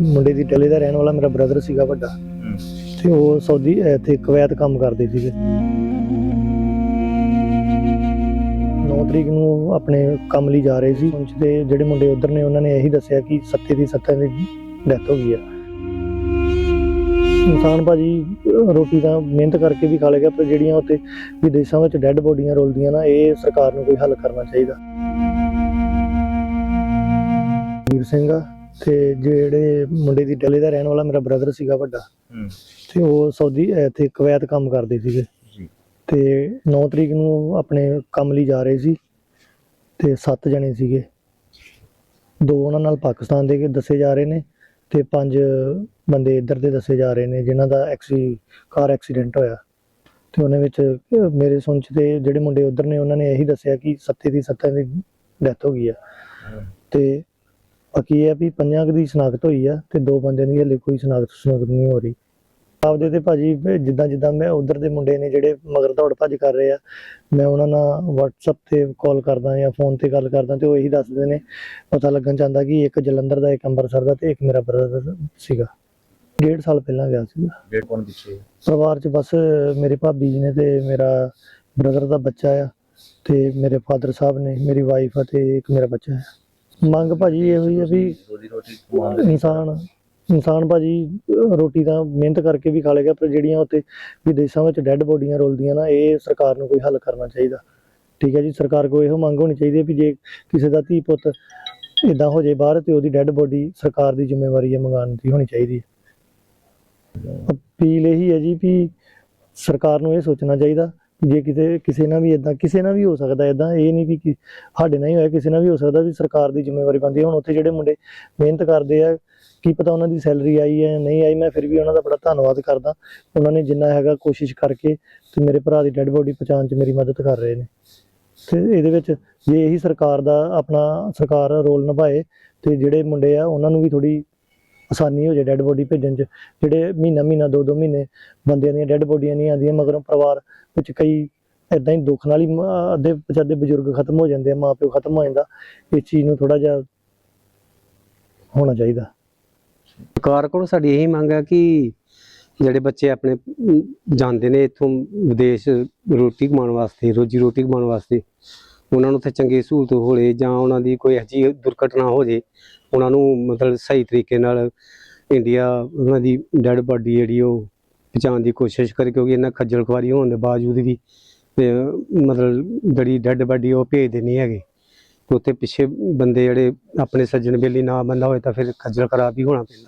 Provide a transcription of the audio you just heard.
ਮੁੰਡੇ ਦੀ ਟੱਲੇ ਦਾ ਰਹਿਣ ਵਾਲਾ ਮੇਰਾ ਬ੍ਰਦਰ ਸੀਗਾ ਵੱਡਾ। ਤੇ ਉਹ ਸਾਊਦੀ ਇੱਥੇ ਕੁਵੈਤ ਕੰਮ ਕਰਦੇ ਸੀਗੇ। 9 ਤਰੀਕ ਨੂੰ ਆਪਣੇ ਕੰਮ ਲਈ ਜਾ ਰਹੇ ਸੀ। ਪਹੁੰਚ ਤੇ ਜਿਹੜੇ ਮੁੰਡੇ ਉਧਰ ਨੇ ਉਹਨਾਂ ਨੇ ਇਹੀ ਦੱਸਿਆ ਕਿ ਸੱਤੇ ਦੀ ਸੱਤਾਂ ਦੀ ਡੈਥ ਹੋ ਗਈ ਆ। ਇਨਸਾਨ ਭਾਜੀ ਰੋਟੀ ਤਾਂ ਮਿਹਨਤ ਕਰਕੇ ਵੀ ਖਾ ਲੇਗਾ ਪਰ ਜਿਹੜੀਆਂ ਉੱਤੇ ਵਿਦੇਸ਼ਾਂ ਵਿੱਚ ਡੈੱਡ ਬੋਡੀਆਂ ਰੋਲਦੀਆਂ ਨਾ ਇਹ ਸਰਕਾਰ ਨੂੰ ਕੋਈ ਹੱਲ ਕਰਨਾ ਚਾਹੀਦਾ। ਵੀਰ ਸਿੰਘ ਆ ਤੇ ਜਿਹੜੇ ਮੁੰਡੇ ਦੀ ਡੱਲੇ ਦਾ ਰਹਿਣ ਵਾਲਾ ਮੇਰਾ ਬ੍ਰਦਰ ਸੀਗਾ ਵੱਡਾ ਤੇ ਉਹ ਸਾਊਦੀ ਇੱਥੇ ਕੁਵੈਤ ਕੰਮ ਕਰਦੇ ਸੀਗੇ। ਜੀ। ਤੇ 9 ਤਰੀਕ ਨੂੰ ਆਪਣੇ ਕੰਮ ਲਈ ਜਾ ਰਹੇ ਸੀ ਤੇ 7 ਜਣੇ ਸੀਗੇ। ਦੋ ਉਹਨਾਂ ਨਾਲ ਪਾਕਿਸਤਾਨ ਦੇ ਕੇ ਦੱਸੇ ਜਾ ਰਹੇ ਨੇ ਤੇ ਪੰਜ ਬੰਦੇ ਇੱਧਰ ਦੇ ਦੱਸੇ ਜਾ ਰਹੇ ਨੇ ਜਿਨ੍ਹਾਂ ਦਾ ਐਕਸੀ ਕਾਰ ਐਕਸੀਡੈਂਟ ਹੋਇਆ। ਤੇ ਉਹਨਾਂ ਵਿੱਚ ਮੇਰੇ ਸੁਣ ਚ ਤੇ ਜਿਹੜੇ ਮੁੰਡੇ ਉਧਰ ਨੇ ਉਹਨਾਂ ਨੇ ਇਹੀ ਦੱਸਿਆ ਕਿ ਸੱਤੇ ਦੀ ਸੱਤਾਂ ਦੀ ਡੈਥ ਹੋ ਗਈ ਆ। ਤੇ ਬਾਕੀ ਇਹ ਆ ਵੀ ਪੰਜਾਂ ਕੁ ਦੀ ਸ਼ਨਾਖਤ ਹੋਈ ਆ ਤੇ ਦੋ ਬੰਦਿਆਂ ਦੀ ਹਲੇ ਕੋਈ ਸ਼ਨਾਖਤ ਸ਼ਨਾਖਤ ਨਹੀਂ ਹੋ ਰਹੀ। ਆਪਦੇ ਤੇ ਭਾਜੀ ਜਿੱਦਾਂ ਜਿੱਦਾਂ ਮੈਂ ਉਧਰ ਦੇ ਮੁੰਡੇ ਨੇ ਜਿਹੜੇ ਮਗਰ ਦੌੜ ਭੱਜ ਕਰ ਰਹੇ ਆ ਮੈਂ ਉਹਨਾਂ ਨਾਲ WhatsApp ਤੇ ਕਾਲ ਕਰਦਾ ਜਾਂ ਫੋਨ ਤੇ ਗੱਲ ਕਰਦਾ ਤੇ ਉਹ ਇਹੀ ਦੱਸਦੇ ਨੇ ਪਤਾ ਲੱਗਣ ਚਾਹੁੰਦਾ ਕਿ ਇੱਕ ਜਲੰਧਰ ਦਾ ਇੱਕ ਅੰਮ੍ਰਿਤਸਰ ਦਾ ਤੇ ਇੱਕ ਮੇਰਾ ਬ੍ਰਦਰ ਸੀਗਾ। ਡੇਢ ਸਾਲ ਪਹਿਲਾਂ ਗਿਆ ਸੀਗਾ। ਡੇਢ ਕੋਣ ਪਿੱਛੇ ਪਰਿਵਾਰ 'ਚ ਬਸ ਮੇਰੇ ਭਾਬੀ ਜੀ ਨੇ ਤੇ ਮੇਰਾ ਬ੍ਰਦਰ ਦਾ ਬੱਚਾ ਆ ਤੇ ਮੇਰੇ ਫਾਦਰ ਸਾਹਿਬ ਨੇ ਮੇਰੀ ਵਾਈਫ ਆ ਤੇ ਇੱਕ ਮੇਰਾ ਬੱਚਾ ਹੈ ਮੰਗ ਭਾਜੀ ਇਹੋ ਹੀ ਆ ਵੀ ਰੋਜੀ ਰੋਟੀ ਕਮਾਉਣ ਇਨਸਾਨ ਇਨਸਾਨ ਭਾਜੀ, ਰੋਟੀ ਤਾਂ ਮਿਹਨਤ ਕਰਕੇ ਵੀ ਖਾ ਲੇਗਾ ਪਰ ਜਿਹੜੀਆਂ ਉੱਤੇ ਵਿਦੇਸ਼ਾਂ ਵਿੱਚ ਡੈੱਡ ਬੋਡੀਆਂ ਰੋਲਦੀਆਂ ਨਾ, ਇਹ ਸਰਕਾਰ ਨੂੰ ਕੋਈ ਹੱਲ ਕਰਨਾ ਚਾਹੀਦਾ। ਠੀਕ ਹੈ ਜੀ, ਸਰਕਾਰ ਕੋਲ ਇਹੋ ਮੰਗ ਹੋਣੀ ਚਾਹੀਦੀ ਹੈ ਵੀ ਜੇ ਕਿਸੇ ਦਾ ਧੀ ਪੁੱਤ ਇਦਾਂ ਹੋ ਜੇ ਬਾਹਰ, ਤੇ ਉਹਦੀ ਡੈੱਡ ਬੋਡੀ ਸਰਕਾਰ ਦੀ ਜ਼ਿੰਮੇਵਾਰੀ ਹੈ, ਮੰਗਾਉਣ ਦੀ ਹੋਣੀ ਚਾਹੀਦੀ ਹੈ। ਅਪੀਲ ਇਹੀ ਹੈ ਜੀ ਵੀ ਸਰਕਾਰ ਨੂੰ ਇਹ ਸੋਚਣਾ ਚਾਹੀਦਾ ਜੇ ਕਿਤੇ ਕਿਸੇ ਨਾਲ ਵੀ ਇਦਾਂ ਕਿਸੇ ਨਾਲ ਵੀ ਹੋ ਸਕਦਾ ਇਦਾਂ ਇਹ ਨਹੀਂ ਕਿ ਸਾਡੇ ਨਾਲ ਹੀ ਹੋਇਆ, ਕਿਸੇ ਨਾਲ ਵੀ ਹੋ ਸਕਦਾ ਵੀ ਸਰਕਾਰ ਦੀ ਜ਼ਿੰਮੇਵਾਰੀ ਬਣਦੀ ਹੈ। ਹੁਣ ਉੱਥੇ ਜਿਹੜੇ ਮੁੰਡੇ ਮਿਹਨਤ ਕਰਦੇ ਆ, ਕੀ ਪਤਾ ਉਹਨਾਂ ਦੀ ਸੈਲਰੀ ਆਈ ਹੈ ਨਹੀਂ ਆਈ, ਮੈਂ ਫਿਰ ਵੀ ਉਹਨਾਂ ਦਾ ਬੜਾ ਧੰਨਵਾਦ ਕਰਦਾ। ਉਹਨਾਂ ਨੇ ਜਿੰਨਾ ਹੈਗਾ ਕੋਸ਼ਿਸ਼ ਕਰਕੇ ਤੇ ਮੇਰੇ ਭਰਾ ਦੀ ਡੈੱਡ ਬੋਡੀ ਪਹੁੰਚਾਉਣ 'ਚ ਮੇਰੀ ਮਦਦ ਕਰ ਰਹੇ ਨੇ। ਤੇ ਇਹਦੇ ਵਿੱਚ ਜੇ ਇਹੀ ਸਰਕਾਰ ਦਾ ਆਪਣਾ ਸਰਕਾਰ ਰੋਲ ਨਿਭਾਏ ਤੇ ਜਿਹੜੇ ਮੁੰਡੇ ਆ, ਉਹਨਾਂ ਨੂੰ ਵੀ ਥੋੜੀ ਆਸਾਨੀ ਹੋ ਜਾਏ ਡੈੱਡ ਬੋਡੀ ਭੇਜਣ 'ਚ। ਜਿਹੜੇ ਮਹੀਨਾ ਮਹੀਨਾ, ਦੋ ਦੋ ਮਹੀਨੇ ਬੰਦਿਆਂ ਦੀਆਂ ਡੈੱਡ ਬੋਡੀਆਂ ਨਹੀਂ ਆਉਂਦੀਆਂ, ਮਗਰੋਂ ਪਰਿਵਾਰ ਵਿੱਚ ਕਈ ਇਦਾਂ ਹੀ ਦੁੱਖ ਨਾਲ ਹੀ ਅੱਧੇ ਪਚਾਦੇ ਬਜ਼ੁਰਗ ਖਤਮ ਹੋ ਜਾਂਦੇ ਆ ਮਾਂ ਪਿਓ ਖਤਮ ਹੋ ਜਾਂਦਾ। ਇਸ ਚੀਜ਼ ਨੂੰ ਥੋੜਾ ਜਿਹਾ ਹੋਣਾ ਚਾਹੀਦਾ। ਸਰਕਾਰ ਕੋਲ ਸਾਡੀ ਇਹੀ ਮੰਗ ਹੈ ਕਿ ਜਿਹੜੇ ਬੱਚੇ ਆਪਣੇ ਜਾਂਦੇ ਨੇ ਇੱਥੋਂ ਵਿਦੇਸ਼ ਰੋਟੀ ਕਮਾਉਣ ਵਾਸਤੇ, ਰੋਜੀ ਰੋਟੀ ਕਮਾਉਣ ਵਾਸਤੇ ਉਹਨਾਂ ਨੂੰ ਉੱਥੇ ਚੰਗੀ ਸਹੂਲਤ ਹੋਵੇ ਜਾਂ ਉਹਨਾਂ ਦੀ ਕੋਈ ਇਹੋ ਜਿਹੀ ਦੁਰਘਟਨਾ ਹੋ ਜੇ, ਉਹਨਾਂ ਨੂੰ ਮਤਲਬ ਸਹੀ ਤਰੀਕੇ ਨਾਲ ਇੰਡੀਆ ਉਹਨਾਂ ਦੀ ਡੈੱਡ ਬਾਡੀ ਜਿਹੜੀ ਉਹ ਪਹੁੰਚਾਉਣ ਦੀ ਕੋਸ਼ਿਸ਼ ਕਰੇ, ਕਿਉਂਕਿ ਇਹਨਾਂ ਖੱਜਲ ਖੁਆਰੀ ਹੋਣ ਦੇ ਬਾਵਜੂਦ ਵੀ ਮਤਲਬ ਜਿਹੜੀ ਡੈੱਡ ਬਾਡੀ ਉਹ ਭੇਜਦੇ ਨਹੀਂ ਹੈਗੇ। ਉੱਥੇ ਪਿੱਛੇ ਬੰਦੇ ਜਿਹੜੇ ਆਪਣੇ ਸੱਜਣ ਬੇਲੀ ਨਾ ਬੰਦਾ ਹੋਏ ਤਾਂ ਫਿਰ ਖੱਜਲ ਖਰਾਬ ਹੀ ਹੋਣਾ ਪੈਂਦਾ।